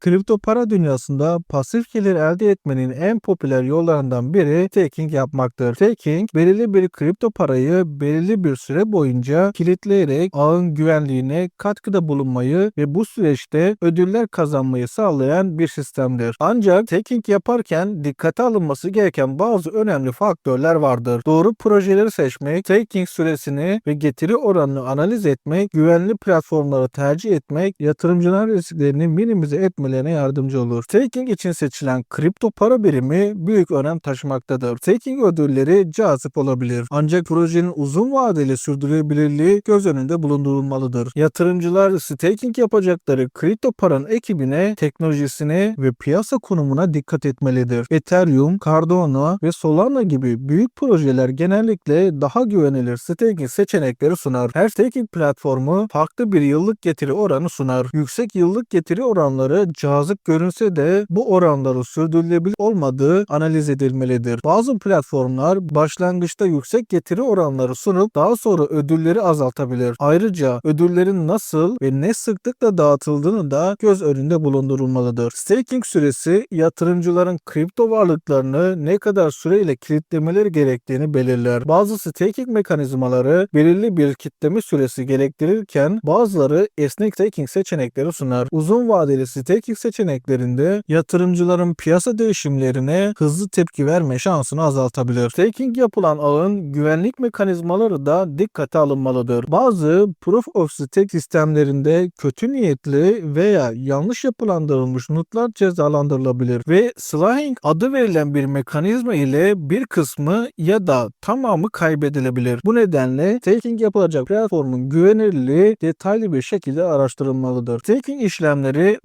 Kripto para dünyasında pasif gelir elde etmenin en popüler yollarından biri staking yapmaktır. Staking, belirli bir kripto parayı belirli bir süre boyunca kilitleyerek ağın güvenliğine katkıda bulunmayı ve bu süreçte ödüller kazanmayı sağlayan bir sistemdir. Ancak staking yaparken dikkate alınması gereken bazı önemli faktörler vardır. Doğru projeleri seçmek, staking süresini ve getiri oranını analiz etmek, güvenli platformları tercih etmek, yatırımcıların risklerini minimize etmelerine yardımcı olur. Staking için seçilen kripto para birimi büyük önem taşımaktadır. Staking ödülleri cazip olabilir. Ancak projenin uzun vadeli sürdürülebilirliği göz önünde bulundurulmalıdır. Yatırımcılar staking yapacakları kripto paranın ekibine, teknolojisine ve piyasa konumuna dikkat etmelidir. Ethereum, Cardano ve Solana gibi büyük projeler genellikle daha güvenilir staking seçenekleri sunar. Her staking platformu farklı bir yıllık getiri oranı sunar. Yüksek yıllık getiri oranları cazip görünse de bu oranların sürdürülebilir olmadığı analiz edilmelidir. Bazı platformlar başlangıçta yüksek getiri oranları sunup daha sonra ödülleri azaltabilir. Ayrıca ödüllerin nasıl ve ne sıklıkla dağıtıldığını da göz önünde bulundurulmalıdır. Staking süresi yatırımcıların kripto varlıklarını ne kadar süreyle kilitlemeleri gerektiğini belirler. Bazı staking mekanizmaları belirli bir kitleme süresi gerektirirken bazıları esnek staking seçenekleri sunar. Uzun vadeli staking seçeneklerinde yatırımcıların piyasa değişimlerine hızlı tepki verme şansını azaltabilir. Staking yapılan ağın güvenlik mekanizmaları da dikkate alınmalıdır. Bazı proof of stake sistemlerinde kötü niyetli veya yanlış yapılandırılmış notlar cezalandırılabilir ve slahing adı verilen bir mekanizma ile bir kısmı ya da tamamı kaybedilebilir. Bu nedenle staking yapılacak platformun güvenilirliği detaylı bir şekilde araştırılmalıdır. Staking işlemleri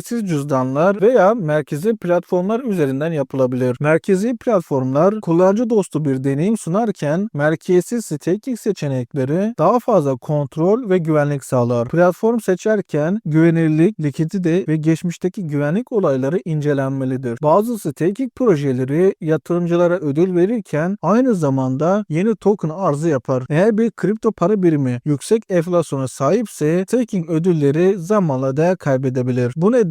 merkeziyetsiz cüzdanlar veya merkezi platformlar üzerinden yapılabilir. Merkezi platformlar kullanıcı dostu bir deneyim sunarken merkeziyetsiz staking seçenekleri daha fazla kontrol ve güvenlik sağlar. Platform seçerken güvenilirlik, likidite ve geçmişteki güvenlik olayları incelenmelidir. Bazı staking projeleri yatırımcılara ödül verirken aynı zamanda yeni token arzı yapar. Eğer bir kripto para birimi yüksek enflasyona sahipse staking ödülleri zamanla değer kaybedebilir. Bu nedenle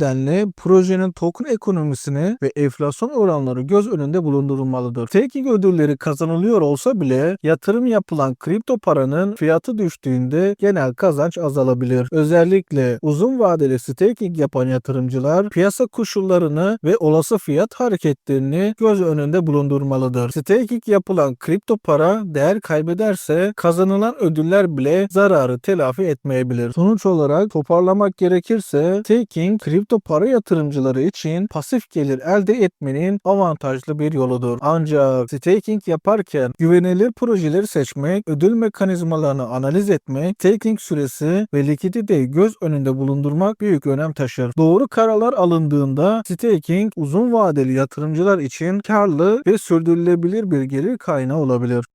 projenin token ekonomisini ve enflasyon oranları göz önünde bulundurulmalıdır. Staking ödülleri kazanılıyor olsa bile yatırım yapılan kripto paranın fiyatı düştüğünde genel kazanç azalabilir. Özellikle uzun vadeli staking yapan yatırımcılar piyasa koşullarını ve olası fiyat hareketlerini göz önünde bulundurmalıdır. Staking yapılan kripto para değer kaybederse kazanılan ödüller bile zararı telafi etmeyebilir. Sonuç olarak toparlamak gerekirse staking kripto para yatırımcıları için pasif gelir elde etmenin avantajlı bir yoludur. Ancak staking yaparken güvenilir projeleri seçmek, ödül mekanizmalarını analiz etmek, staking süresi ve likiditeyi göz önünde bulundurmak büyük önem taşır. Doğru kararlar alındığında staking uzun vadeli yatırımcılar için karlı ve sürdürülebilir bir gelir kaynağı olabilir.